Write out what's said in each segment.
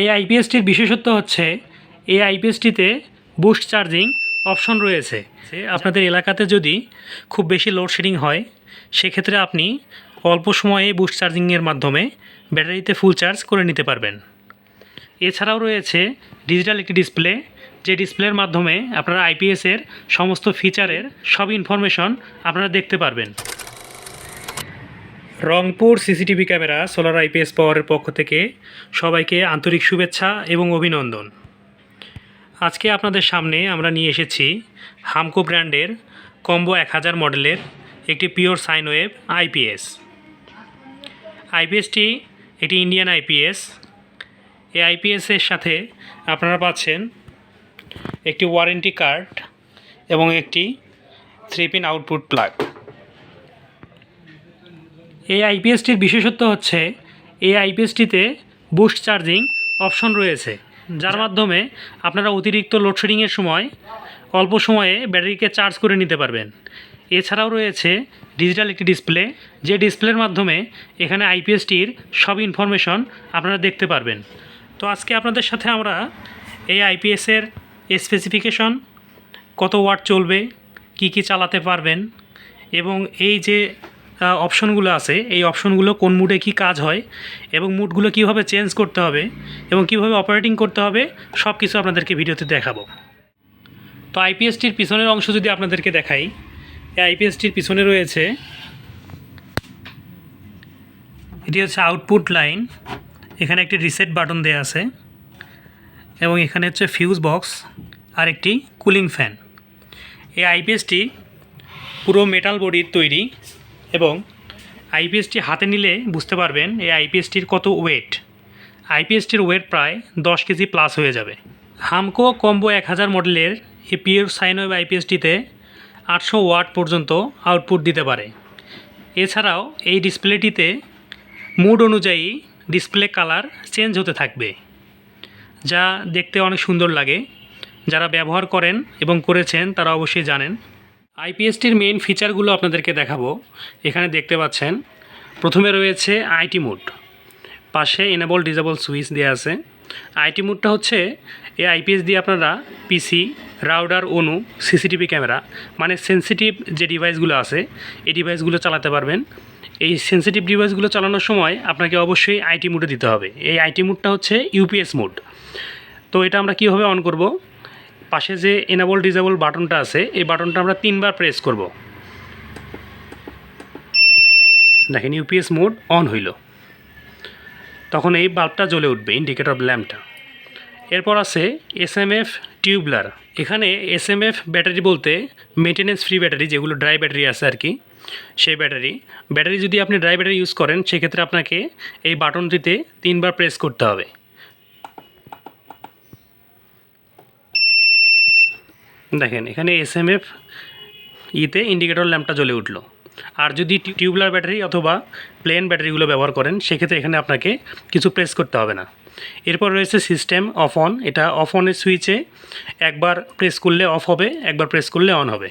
এই আইপিএসটির বিশেষত্ব হচ্ছে এই আইপিএসটিতে বুস্ট চার্জিং অপশন রয়েছে। আপনাদের এলাকাতে যদি খুব বেশি লোডশেডিং হয় সেক্ষেত্রে আপনি অল্প সময়ে বুস্ট চার্জিংয়ের মাধ্যমে ব্যাটারিতে ফুল চার্জ করে নিতে পারবেন। এছাড়াও রয়েছে ডিজিটাল একটি ডিসপ্লে যে ডিসপ্লের মাধ্যমে আপনারা আইপিএসের সমস্ত ফিচারের সব ইনফরমেশন আপনারা দেখতে পারবেন। Rangpur CCTV camera, solar IPS পাওয়ারের পক্ষ থেকে সবাইকে আন্তরিক শুভেচ্ছা এবং অভিনন্দন। আজকে আপনাদের সামনে আমরা নিয়ে এসেছি হামকো ব্র্যান্ডের কম্বো এক হাজার মডেলের একটি পিওর সাইন ওয়েভ আইপিএস। আইপিএসটি এটি ইন্ডিয়ান আইপিএস। এই আইপিএসের সাথে আপনারা পাচ্ছেন একটি ওয়ারেন্টি কার্ড এবং একটি থ্রি পিন আউটপুট প্লাগ। এই আইপিএসটির বিশেষত্ব হচ্ছে, এই আইপিএসটিতে বুস্ট চার্জিং অপশন রয়েছে, যার মাধ্যমে আপনারা অতিরিক্ত লোডশেডিংয়ের সময় অল্প সময়ে ব্যাটারিকে চার্জ করে নিতে পারবেন। এছাড়াও রয়েছে ডিজিটাল একটি ডিসপ্লে, যে ডিসপ্লের মাধ্যমে এখানে আইপিএসটির সব ইনফরমেশন আপনারা দেখতে পারবেন। তো আজকে আপনাদের সাথে আমরা এই আইপিএসের স্পেসিফিকেশন, কত ওয়াট চলবে, কি কি চালাতে পারবেন এবং এই যে অপশনগুলো আছে। এই অপশনগুলো কোন মুডে কি কাজ হয় এবং মুডগুলো কীভাবে চেঞ্জ করতে হবে এবং কীভাবে অপারেটিং করতে হবে সব কিছু আপনাদেরকে ভিডিওতে দেখাবো। তো আইপিএসটির পিছনের অংশ যদি আপনাদেরকে দেখাই, এই আইপিএসটির পিছনে রয়েছে, এটি হচ্ছে আউটপুট লাইন এখানে একটি রিসেট বাটন দেওয়া আছে এবং এখানে হচ্ছে ফিউজ বক্স আর একটি কুলিং ফ্যান এই আইপিএসটি পুরো মেটাল বডির তৈরি। এবং আইপিএসটি হাতে নিলে বুঝতে পারবেন এই আইপিএসটির কত ওয়েট আইপিএসটির ওয়েট প্রায় দশ কেজি প্লাস হয়ে যাবে। হামকো কম্বো এক হাজার মডেলের এই পিওর সাইনওয়েভ আইপিএসটিতে আটশো ওয়াট পর্যন্ত আউটপুট দিতে পারে। এছাড়াও এই ডিসপ্লেটিতে মুড অনুযায়ী ডিসপ্লে কালার চেঞ্জ হতে থাকবে, যা দেখতে অনেক সুন্দর লাগে। যারা ব্যবহার করেন এবং করেছেন তারা অবশ্যই জানেন। আইপিএসটির মেইন ফিচারগুলো আপনাদেরকে দেখাবো। এখানে দেখতে পাচ্ছেন, প্রথমে রয়েছে আইটি মুড। পাশে এনেবল ডিজেবল সুইচ দেওয়া আছে। আইটি মুডটা হচ্ছে, এই আইপিএস দিয়ে আপনারা পিসি রাউডার অনু সিসিটিভি ক্যামেরা মানে সেন্সিটিভ যে ডিভাইসগুলো আছে, এই ডিভাইসগুলো চালাতে পারবেন। এই সেন্সিটিভ ডিভাইসগুলো চালানোর সময় আপনাকে অবশ্যই আইটি মুডে দিতে হবে। এই আইটি মুডটা হচ্ছে ইউপিএস মুড। তো এটা আমরা কীভাবে অন করব? পাশে যে এনাবল ডিজেবল বাটনটা আছে, এই বাটনটা আমরা তিনবার প্রেস করব। দেখেন ইউপিএস মোড অন হইল। তখন এই বাল্বটা জ্বলে উঠবে ইন্ডিকেটর ল্যাম্পটা এরপর আছে এস এম এফ টিউবলার এখানে এস এম এফ ব্যাটারি বলতে মেনটেনেন্স ফ্রি ব্যাটারি যেগুলো ড্রাই ব্যাটারি আছে আর কি, সেই ব্যাটারি ব্যাটারি যদি আপনি ড্রাই ব্যাটারি ইউজ করেন, সেক্ষেত্রে আপনাকে এই বাটনটিতে তিনবার প্রেস করতে হবে। দেখেন, এখানে এস এম এফ ইতে ইন্ডিকেটর ল্যাম্পটা জ্বলে উঠল। আর যদি টিউবলার ব্যাটারি অথবা প্লেন ব্যাটারিগুলো ব্যবহার করেন, সেক্ষেত্রে এখানে আপনাকে কিছু প্রেস করতে হবে না। এরপর রয়েছে সিস্টেম অফ অন এটা অফ অনের সুইচে একবার প্রেস করলে অফ হবে, একবার প্রেস করলে অন হবে।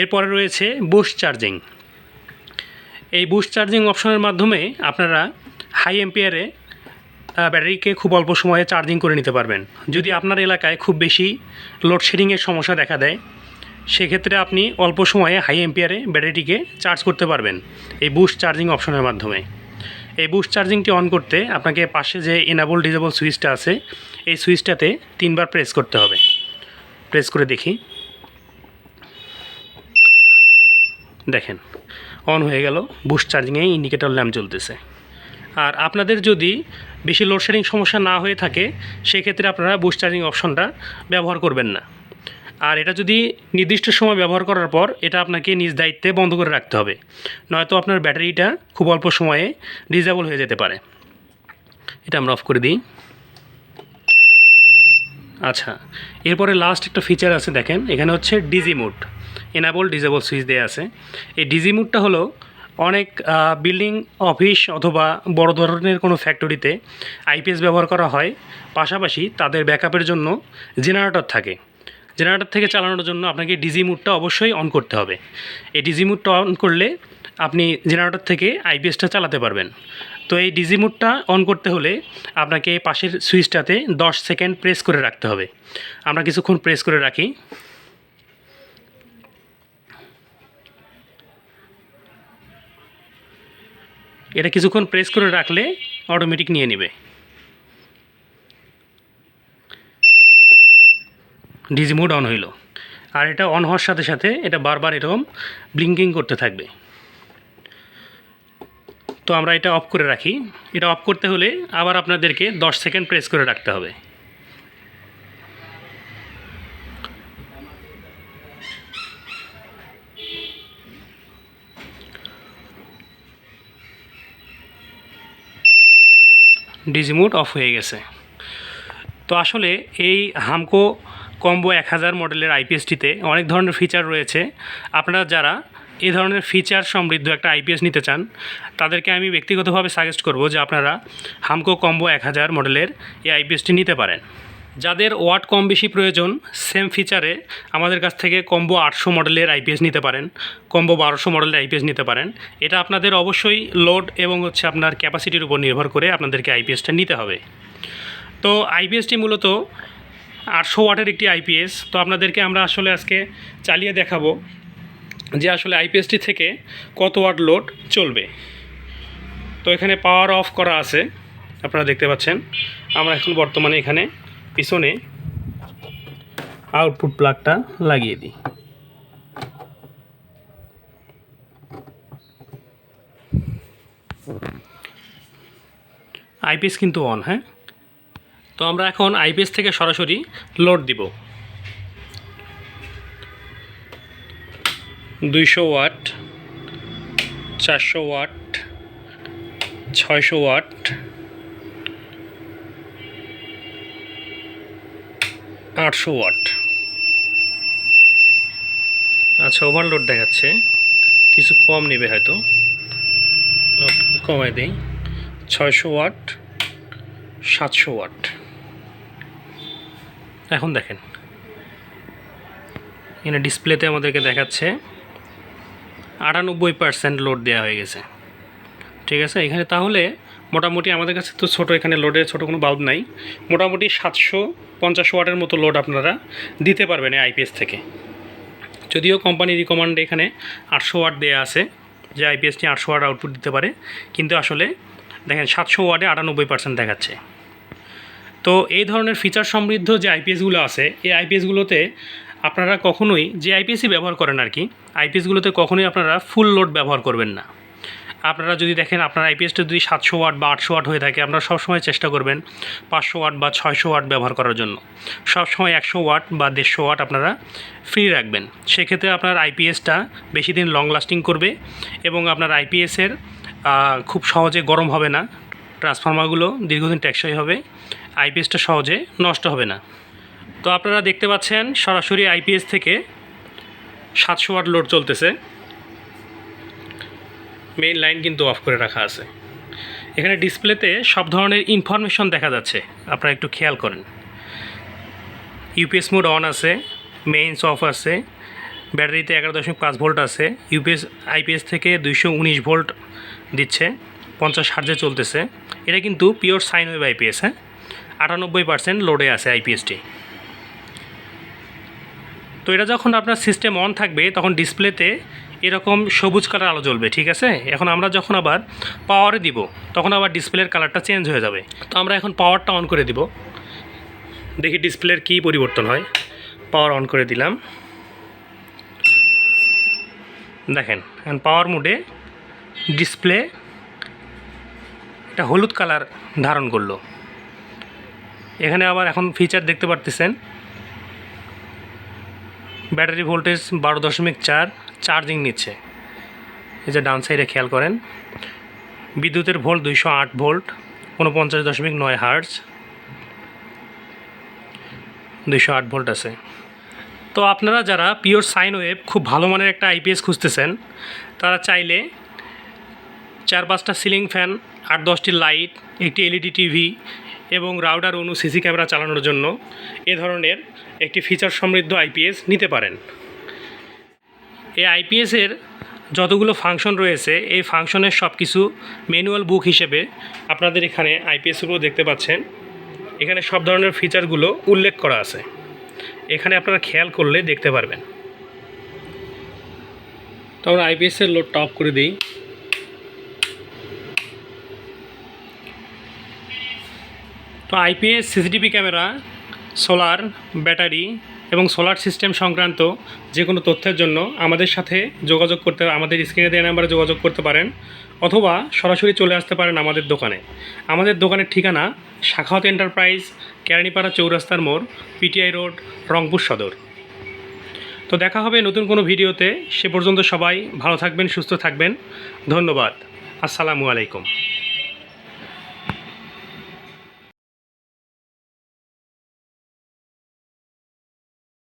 এরপরে রয়েছে বুস্ট চার্জিং এই বুস্ট চার্জিং অপশনের মাধ্যমে আপনারা হাই এম্পিয়ারে ব্যাটারিকে খুব অল্প সময়ে চার্জিং করে নিতে পারবেন। যদি আপনার এলাকায় খুব বেশি লোডশেডিংয়ের সমস্যা দেখা দেয়, সেক্ষেত্রে আপনি অল্প সময়ে হাই এম্পিয়ারে ব্যাটারিটিকে চার্জ করতে পারবেন এই বুস্ট চার্জিং অপশনের মাধ্যমে। এই বুস্ট চার্জিংটি অন করতে আপনাকে পাশে যে এনাবল ডিজেবল সুইচটা আছে, এই সুইচটাতে তিনবার প্রেস করতে হবে। প্রেস করে দেখি। দেখেন, অন হয়ে গেল, বুস্ট চার্জিংয়ে ইন্ডিকেটর ল্যাম্প জ্বলতেছে। আর আপনাদের যদি বেশি লোডশেডিং সমস্যা না হয়ে থাকে, সেক্ষেত্রে আপনারা বুস্ট চার্জিং অপশনটা ব্যবহার করবেন না। আর এটা যদি নির্দিষ্ট সময় ব্যবহার করার পর, এটা আপনাকে নিজ দায়িত্বে বন্ধ করে রাখতে হবে। নয়তো আপনার ব্যাটারিটা খুব অল্প সময়ে ডিজেবল হয়ে যেতে পারে। এটা আমরা অফ করে দিই। আচ্ছা এরপরে লাস্ট একটা ফিচার আছে দেখেন, এখানে হচ্ছে DG mode enable disable switch দেওয়া আছে। এই ডিজি মুডটা হলো অনেক বিল্ডিং অফিস অথবা বড় ধরনের কোনো ফ্যাক্টরিতে আইপিএস ব্যবহার করা হয়। পাশাপাশি তাদের ব্যাকআপের জন্য জেনারেটর থাকে। জেনারেটর থেকে চালানোর জন্য আপনাকে ডিজি মুডটা অবশ্যই অন করতে হবে। এই ডিজি মুডটা অন করলে আপনি জেনারেটর থেকে আইপিএসটা চালাতে পারবেন। তো এই ডিজি মুডটা অন করতে হলে আপনাকে পাশের সুইচটাতে দশ সেকেন্ড প্রেস করে রাখতে হবে। আমরা কিছুক্ষণ প্রেস করে রাখি। এটা কিছুক্ষণ প্রেস করে রাখলে অটোমেটিক নিয়ে নেবে। ডিজি মোড অন হইল। আর এটা অন হওয়ার সাথে সাথে এটা বারবার এরকম ব্লিঙ্কিং করতে থাকবে। তো আমরা এটা অফ করে রাখি। এটা অফ করতে হলে আবার আপনাদেরকে 10 সেকেন্ড প্রেস করে রাখতে হবে। ডিজি মোড অফ হয়ে গেছে। তো আসলে এই হামকো কম্বো এক হাজার মডেলের আইপিএসটিতে অনেক ধরনের ফিচার রয়েছে। আপনারা যারা এ ধরনের ফিচার সমৃদ্ধ একটা আইপিএস নিতে চান, তাদেরকে আমি ব্যক্তিগতভাবে সাজেস্ট করব যে আপনারা হামকো কম্বো এক হাজার মডেলের এই আইপিএসটি নিতে পারেন। যাদের ওয়াট কম বেশি প্রয়োজন সেম ফিচারে আমাদের কাছ থেকে কম্বো আটশো মডেলের আইপিএস নিতে পারেন। কম্বো বারোশো মডেলের আইপিএস নিতে পারেন। এটা আপনাদের অবশ্যই লোড এবং হচ্ছে আপনার ক্যাপাসিটির উপর নির্ভর করে আপনাদেরকে আইপিএসটা নিতে হবে। তো আইপিএসটি মূলত আটশো ওয়াটের একটি আইপিএস তো আপনাদেরকে আমরা আসলে আজকে চালিয়ে দেখাবো যে আসলে আইপিএসটি থেকে কত ওয়াট লোড চলবে। তো এখানে পাওয়ার অফ করা আছে। আপনারা দেখতে পাচ্ছেন। আমরা এখন বর্তমানে এখানে পিছনে আউটপুট প্লাগটা লাগিয়ে দিই। আইপিএস কিন্তু অন হ্যাঁ? তো আমরা এখন আইপিএস থেকে সরাসরি লোড দিব। দুইশো ওয়াট, চারশো ওয়াট, ছয়শো ওয়াট আটশো ওয়াট। আচ্ছা ওভারলোড দেখাচ্ছে। কিছু কম নেবে হয়তো। কমাই দিই। ছয়শো ওয়াট, সাতশো ওয়াট। এখন দেখেন। এখানে ডিসপ্লেতে আমাদেরকে দেখাচ্ছে, আটানব্বই পার্সেন্ট লোড দেওয়া হয়ে গেছে। ঠিক আছে? এখানে তাহলে মোটামুটি আমাদের কাছে তো ছোটো, এখানে লোডের ছোটো কোনো বাল্ব নাই। মোটামুটি সাতশো পঞ্চাশ ওয়াটের মতো লোড আপনারা দিতে পারবেন আইপিএস থেকে। যদিও কোম্পানি রিকমান্ড এখানে আটশো ওয়াট দেওয়া আছে, যে আইপিএসটি আটশো ওয়াট আউটপুট দিতে পারে, কিন্তু আসলে দেখেন সাতশো ওয়াটে আটানব্বই পার্সেন্ট দেখাচ্ছে। তো এই ধরনের ফিচার সমৃদ্ধ যে আইপিএসগুলো আছে, এই আইপিএসগুলোতে আপনারা কখনোই, যে আইপিএসই ব্যবহার করেন আর কি আইপিএসগুলোতে কখনোই আপনারা ফুল লোড ব্যবহার করবেন না। আপনারা যদি দেখেন আপনার আইপিএসটা যদি সাতশো ওয়াট বা আটশো ওয়াট হয়ে থাকে, আপনারা সবসময় চেষ্টা করবেন পাঁচশো ওয়াট বা ছয়শো ওয়াট ব্যবহার করার জন্য। সবসময় একশো ওয়াট বা দেড়শো ওয়াট আপনারা ফ্রি রাখবেন। সেক্ষেত্রে আপনার আইপিএসটা বেশি দিন লং লাস্টিং করবে এবং আপনার আইপিএসের খুব সহজে গরম হবে না। ট্রান্সফর্মারগুলো দীর্ঘদিন টেকসই হবে। আইপিএসটা সহজে নষ্ট হবে না। তো আপনারা দেখতে পাচ্ছেন সরাসরি আইপিএস থেকে সাতশো ওয়াট লোড চলতেছে। মেইন লাইন কিন্তু অফ করে রাখা আছে। এখানে ডিসপ্লেতে সব ধরনের ইনফরমেশন দেখা যাচ্ছে। আপনারা একটু খেয়াল করেন। ইউপিএস মোড অন আছে মেইনস অফ আছে, ব্যাটারিতে এগারো দশমিক পাঁচ ভোল্ট আছে, ইউপিএস, আইপিএস থেকে দুইশো উনিশ ভোল্ট দিচ্ছে, পঞ্চাশ হার্জে চলতেছে। এটা কিন্তু পিওর সাইন ওয়েভ আইপিএস হ্যাঁ? আটানব্বই পার্সেন্ট লোডে আছে আইপিএসটি। তো এটা যখন আপনার সিস্টেম অন থাকবে, তখন ডিসপ্লেতে এরকম সবুজ কালার আলো জ্বলবে, ঠিক আছে? এখন আমরা যখন আবার পাওয়ারে দিব, তখন আবার ডিসপ্লের কালারটা চেঞ্জ হয়ে যাবে। তো আমরা এখন পাওয়ারটা অন করে দিব। দেখি ডিসপ্লের কী পরিবর্তন হয়। পাওয়ার অন করে দিলাম। দেখেন, এখন পাওয়ার মোডে ডিসপ্লে এটা হলুদ কালার ধারণ করল। এখানে আবার এখন ফিচার দেখতে পারতেছেন। ব্যাটারি ভোল্টেজ বারো দশমিক চার চার্জিং নিচ্ছে। এই যে ডান সাইডে খেয়াল করেন, বিদ্যুতের ভোল্ট দুইশো আট ভোল্ট, উনপঞ্চাশ দশমিক নয় হার্জ, দুইশো আট ভোল্ট আছে। তো আপনারা যারা পিওর সাইন ওয়েভ খুব ভালো মানের একটা আইপিএস খুঁজতেছেন, তারা চাইলে চার পাঁচটা সিলিং ফ্যান, আট দশটি লাইট, একটি এলইডি টিভি এবং রাউডার অনু সিসি ক্যামেরা চালানোর জন্য এ ধরনের একটি ফিচার সমৃদ্ধ আইপিএস নিতে পারেন। এই আইপিএসের যতগুলো ফাংশন রয়েছে, এই ফাংশনের সব কিছু ম্যানুয়াল বুক হিসেবে আপনাদের এখানে আইপিএসগুলো দেখতে পাচ্ছেন। এখানে সব ধরনের ফিচারগুলো উল্লেখ করা আছে। এখানে আপনারা খেয়াল করলে দেখতে পারবেন। তো আমরা আইপিএসের লোড টপ করে দিই। তো IPS CCTV camera, solar, battery এবং সোলার সিস্টেম সংক্রান্ত যে কোনো তথ্যের জন্য আমাদের সাথে যোগাযোগ করতে, আমাদের স্ক্রিনে দেওয়া নাম্বারে যোগাযোগ করতে পারেন অথবা সরাসরি চলে আসতে পারেন আমাদের দোকানে। আমাদের দোকানের ঠিকানা শাখাওয়াত এন্টারপ্রাইজ, কেরানীপাড়া চৌরাস্তার মোড়, পিটিআই রোড, রংপুর সদর। তো দেখা হবে নতুন কোনো ভিডিওতে। সে পর্যন্ত সবাই ভালো থাকবেন, সুস্থ থাকবেন। ধন্যবাদ। আসসালামু আলাইকুম।